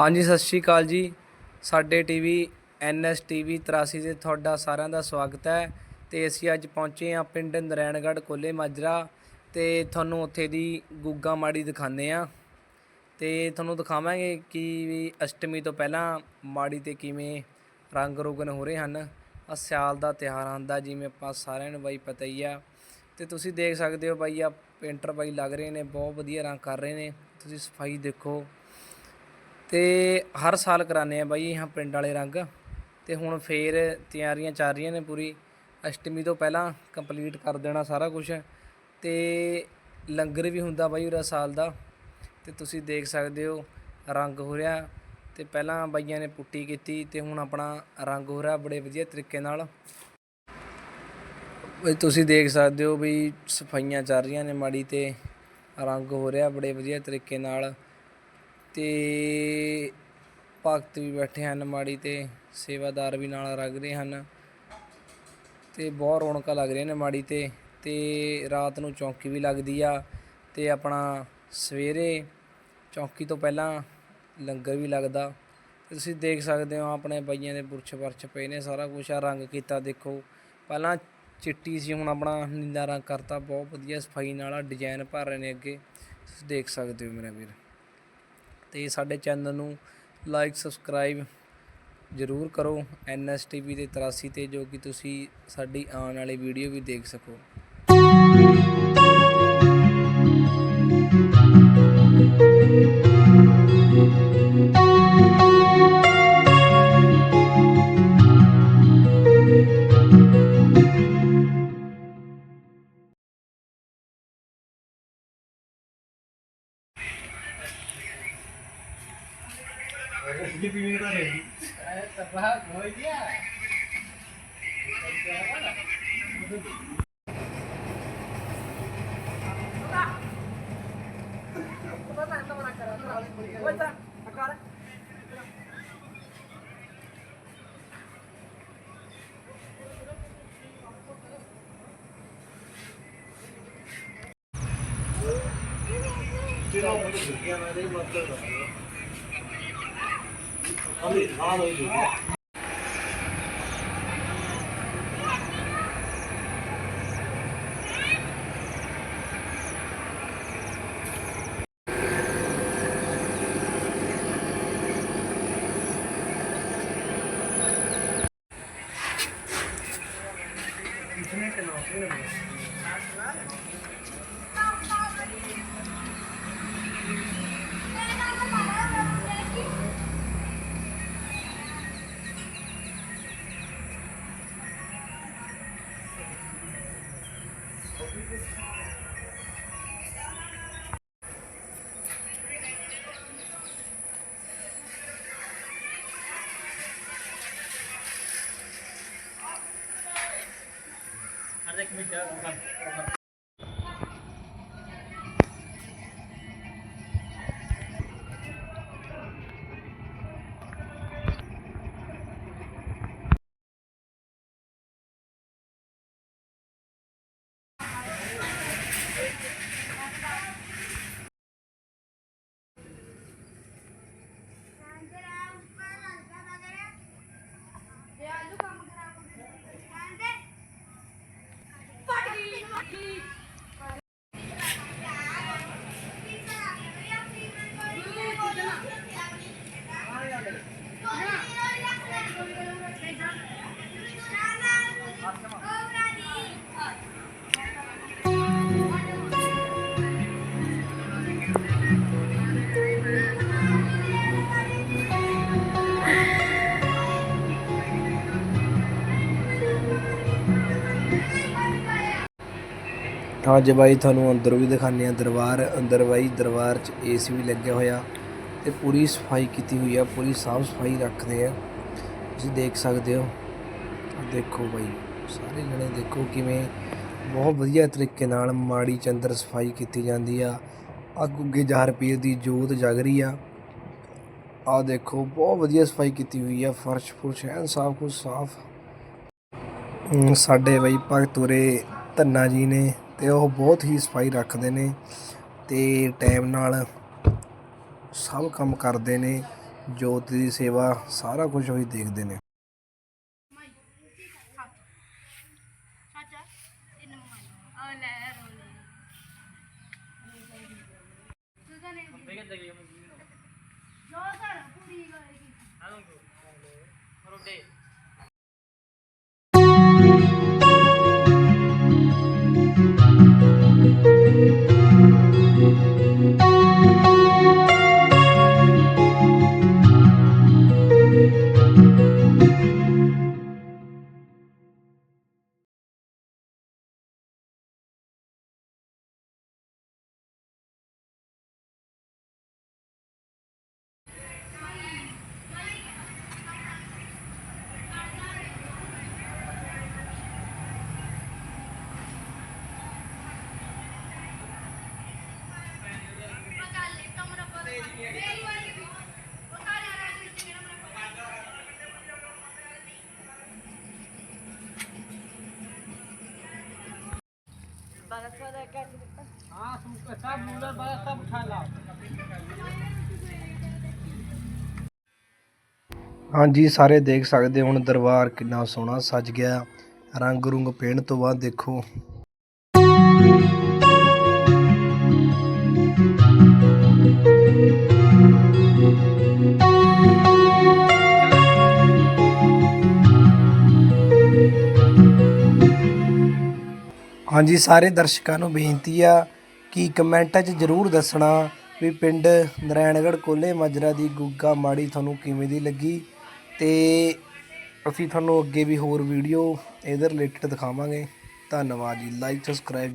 ਹਾਂਜੀ, ਸਤਿ ਸ਼੍ਰੀ ਅਕਾਲ ਜੀ। ਸਾਡੇ ਟੀਵੀ ਐਨਐਸ ਟੀਵੀ 83 ਤੇ ਤੁਹਾਡਾ ਸਾਰਿਆਂ ਦਾ ਸਵਾਗਤ ਹੈ। ਤੇ ਅਸੀਂ ਅੱਜ ਪਹੁੰਚੇ ਹਾਂ ਪਿੰਡ ਨਰੈਣਗੜ੍ਹ ਕੋਲੇ ਮਾਜਰਾ ਤੇ ਤੁਹਾਨੂੰ ਉੱਥੇ ਦੀ ਗੁੱਗਾ ਮਾੜੀ ਦਿਖਾਉਂਦੇ ਆ ਤੇ ਤੁਹਾਨੂੰ ਦਿਖਾਵਾਂਗੇ ਕਿ ਵੀ ਅਸ਼ਟਮੀ ਤੋਂ ਪਹਿਲਾਂ ਮਾੜੀ ਤੇ ਕਿਵੇਂ ਰੰਗ ਰੋਗਨ ਹੋ ਰਹੇ ਹਨ। ਆ ਸਿਆਲ ਦਾ ਤਿਉਹਾਰ ਆਉਂਦਾ, ਜਿਵੇਂ ਆਪਾਂ ਸਾਰਿਆਂ ਨੂੰ ਬਾਈ ਪਤਾ ਹੀ ਆ। ਤੇ ਤੁਸੀਂ ਦੇਖ ਸਕਦੇ ਹੋ ਬਾਈ ਆ ਪੇਂਟਰ ਬਾਈ ਲੱਗ ਰਹੇ ਨੇ, ਬਹੁਤ ਵਧੀਆ ਰੰਗ ਕਰ ਰਹੇ ਨੇ। ਤੁਸੀਂ ਸਫ਼ਾਈ ਦੇਖੋ। ਤੇ ਹਰ ਸਾਲ ਕਰਾਉਂਦੇ ਆ ਬਾਈ ਹਾਂ ਪਿੰਡ ਵਾਲੇ ਰੰਗ। ਤੇ ਹੁਣ ਫੇਰ ਤਿਆਰੀਆਂ ਚੱਲ ਰਹੀਆਂ ਨੇ ਪੂਰੀ। ਅਸ਼ਟਮੀ ਤੋਂ ਪਹਿਲਾਂ ਕੰਪਲੀਟ ਕਰ ਦੇਣਾ ਸਾਰਾ ਕੁਝ ਤੇ ਲੰਗਰ ਵੀ ਹੁੰਦਾ ਬਾਈ ਉਰਾ ਸਾਲ ਦਾ। ਤੇ ਤੁਸੀਂ ਦੇਖ ਸਕਦੇ ਹੋ ਰੰਗ ਹੋ ਰਿਹਾ। ਤੇ ਪਹਿਲਾਂ ਬਾਈਆਂ ਨੇ ਪੁੱਟੀ ਕੀਤੀ ਤੇ ਹੁਣ ਆਪਣਾ ਰੰਗ ਹੋ ਰਿਹਾ ਬੜੇ ਵਧੀਆ ਤਰੀਕੇ ਨਾਲ। ਤੁਸੀਂ ਦੇਖ ਸਕਦੇ ਹੋ ਵੀ ਸਫਾਈਆਂ ਚੱਲ ਰਹੀਆਂ ਨੇ ਮਾੜੀ ਤੇ। ਰੰਗ ਹੋ ਰਿਹਾ ਬੜੇ ਵਧੀਆ ਤਰੀਕੇ ਨਾਲ। ਅਤੇ ਭਗਤ ਵੀ ਬੈਠੇ ਹਨ ਮਾੜੀ ਤੇ, ਸੇਵਾਦਾਰ ਵੀ ਨਾਲ ਲੱਗ ਰਹੇ ਹਨ। ਅਤੇ ਬਹੁਤ ਰੌਣਕਾਂ ਲੱਗ ਰਹੀਆਂ ਨੇ ਮਾੜੀ ਤੇ ਅਤੇ ਰਾਤ ਨੂੰ ਚੌਂਕੀ ਵੀ ਲੱਗਦੀ ਆ ਅਤੇ ਆਪਣਾ ਸਵੇਰੇ ਚੌਂਕੀ ਤੋਂ ਪਹਿਲਾਂ ਲੰਗਰ ਵੀ ਲੱਗਦਾ। ਤੇ ਤੁਸੀਂ ਦੇਖ ਸਕਦੇ ਹੋ ਆਪਣੇ ਬਈਆਂ ਦੇ ਬੁਰਛ ਵਰਛ ਪਏ ਨੇ, ਸਾਰਾ ਕੁਝ ਆ, ਰੰਗ ਕੀਤਾ ਦੇਖੋ। ਪਹਿਲਾਂ ਚਿੱਟੀ ਸੀ, ਹੁਣ ਆਪਣਾ ਨੀਲਾ ਰੰਗ ਕਰਤਾ, ਬਹੁਤ ਵਧੀਆ ਸਫ਼ਾਈ ਨਾਲ ਆ ਡਿਜ਼ਾਈਨ ਭਰ ਰਹੇ ਨੇ ਅੱਗੇ। ਤੁਸੀਂ ਦੇਖ ਸਕਦੇ ਹੋ ਮੇਰਾ ਵੀਰ। ਤੇ ਸਾਡੇ ਚੈਨਲ ਨੂੰ ਲਾਈਕ, ਸਬਸਕ੍ਰਾਈਬ ਜ਼ਰੂਰ ਕਰੋ ਐਨਐਸਟੀਵੀ ਦੇ 83 ਤੇ ਜੋ ਕਿ ਤੁਸੀਂ ਸਾਡੀ ਆਉਣ ਵਾਲੀ ਵੀਡੀਓ ਵੀ ਦੇਖ ਸਕੋ। બીજી પીવી તો રહી તબાહ હોય ગયા Yeah, I didn't want to do that. 娘家のお昼です。Hardek Mitchell, Please. ਅੱਜ ਬਾਈ ਤੁਹਾਨੂੰ ਅੰਦਰ ਵੀ ਦਿਖਾਉਂਦੇ ਆ ਦਰਬਾਰ, ਅੰਦਰ ਬਾਈ ਦਰਬਾਰ 'ਚ ਏਸੀ ਵੀ ਲੱਗਿਆ ਹੋਇਆ ਤੇ ਪੂਰੀ ਸਫ਼ਾਈ ਕੀਤੀ ਹੋਈ ਆ, ਪੂਰੀ ਸਾਫ਼ ਸਫ਼ਾਈ ਰੱਖਦੇ ਆ। ਤੁਸੀਂ ਦੇਖ ਸਕਦੇ ਹੋ ਦੇਖੋ ਬਾਈ, ਸਾਰੇ ਜਣੇ ਦੇਖੋ ਕਿਵੇਂ ਬਹੁਤ ਵਧੀਆ ਤਰੀਕੇ ਨਾਲ ਮਾੜੀ ਚੰਦਰ ਸਫ਼ਾਈ ਕੀਤੀ ਜਾਂਦੀ ਆ। ਆ ਗੁੱਗੇ ਜਹਰ ਪੀਰ ਦੀ ਜੋਤ ਜਗ ਰਹੀ ਆ। ਆ ਦੇਖੋ, ਬਹੁਤ ਵਧੀਆ ਸਫ਼ਾਈ ਕੀਤੀ ਹੋਈ ਆ, ਫਰਸ਼ ਫੁਰਸ਼ ਐਨ ਸਾਫ਼ ਕੁਝ ਸਾਫ਼। ਸਾਡੇ ਬਾਈ ਭਗਤ ਉਰੇ ਧੰਨਾ ਜੀ ਨੇ ਅਤੇ ਉਹ ਬਹੁਤ ਹੀ ਸਫ਼ਾਈ ਰੱਖਦੇ ਨੇ ਅਤੇ ਟਾਈਮ ਨਾਲ ਸਭ ਕੰਮ ਕਰਦੇ ਨੇ, ਜੋਤ ਦੀ ਸੇਵਾ ਸਾਰਾ ਕੁਝ ਉਹੀ ਦੇਖਦੇ ਨੇ। ਚਾਚਾ ਤਿੰਨ ਮਾਈ ਆ ਲੈ ਰੋਲੇ ਤੂੰ ਤਾਂ ਹਾਂਜੀ, ਸਾਰੇ ਦੇਖ ਸਕਦੇ ਹੋ ਹੁਣ ਦਰਬਾਰ ਕਿੰਨਾ ਸੋਹਣਾ ਸੱਜ ਗਿਆ। ਰੰਗ ਰੁੰਗ ਪੇਣ ਤੋਂ ਬਾਅਦ ਦੇਖੋ। ਹਾਂਜੀ, ਸਾਰੇ ਦਰਸ਼ਕਾਂ ਨੂੰ ਬੇਨਤੀ ਆ ਕਿ ਕਮੈਂਟਾਂ 'ਚ ਜਰੂਰ ਦੱਸਣਾ ਵੀ ਪਿੰਡ ਨਰੈਣਗੜ੍ਹ ਕੋਲੇ ਮਾਜਰਾ ਦੀ ਗੁੱਗਾ ਮਾੜੀ ਤੁਹਾਨੂੰ ਕਿਵੇਂ ਦੀ ਲੱਗੀ ਤੇ ਅਸੀਂ ਤੁਹਾਨੂੰ ਅੱਗੇ ਵੀ ਹੋਰ ਵੀਡੀਓ ਇਹਦੇ ਰਿਲੇਟਡ ਦਿਖਾਵਾਂਗੇ। ਧੰਨਵਾਦ ਜੀ। Like subscribe